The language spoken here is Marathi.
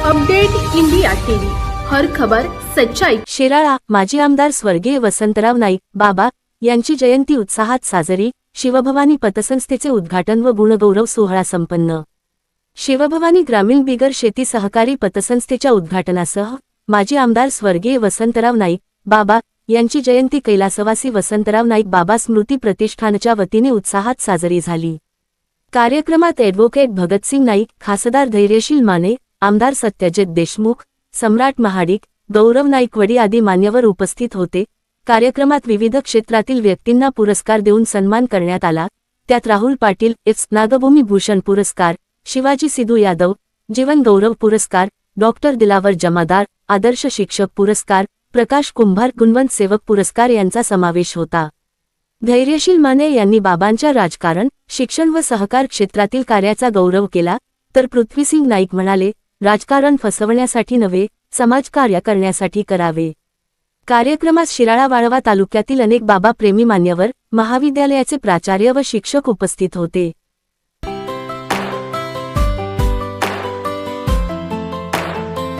Update India TV. हर खबर सच्चाई. शिराळा माजी आमदार स्वर्गीय वसंतराव नाईक बाबा यांची जयंती उत्साहात साजरी शिवभवानी पतसंस्थेचे उद्घाटन व गुणगौरव सोहळा संपन्न. शिवभवानी ग्रामीण बिगर शेती सहकारी पतसंस्थेच्या उद्घाटनासह माजी आमदार स्वर्गीय वसंतराव नाईक बाबा यांची जयंती कैलासवासी वसंतराव नाईक बाबा स्मृती प्रतिष्ठानच्या वतीने उत्साहात साजरी झाली. कार्यक्रमात ॲडव्होकेट भगतसिंग नाईक खासदार धैर्यशील माने आमदार सत्यजित देशमुख सम्राट महाडिक गौरव नाईकवडी आदी मान्यवर उपस्थित होते. कार्यक्रमात विविध क्षेत्रातील व्यक्तींना पुरस्कार देऊन सन्मान करण्यात आला. त्यात राहुल पाटील एफ नागभूमी भूषण पुरस्कार शिवाजी सिद्धू यादव जीवन गौरव पुरस्कार डॉक्टर दिलावर जमादार आदर्श शिक्षक पुरस्कार प्रकाश कुंभार गुणवंत सेवक पुरस्कार यांचा समावेश होता. धैर्यशील माने यांनी बाबांच्या राजकारण शिक्षण व सहकार क्षेत्रातील कार्याचा गौरव केला. तर पृथ्वीसिंग नाईक म्हणाले राजकारण फसवण्यासाठी नव्हे समाजकार्य करण्यासाठी करावे. कार्यक्रमात शिराळा वाळवा तालुक्यातील अनेक बाबा प्रेमी मान्यवर महाविद्यालयाचे प्राचार्य व शिक्षक उपस्थित होते.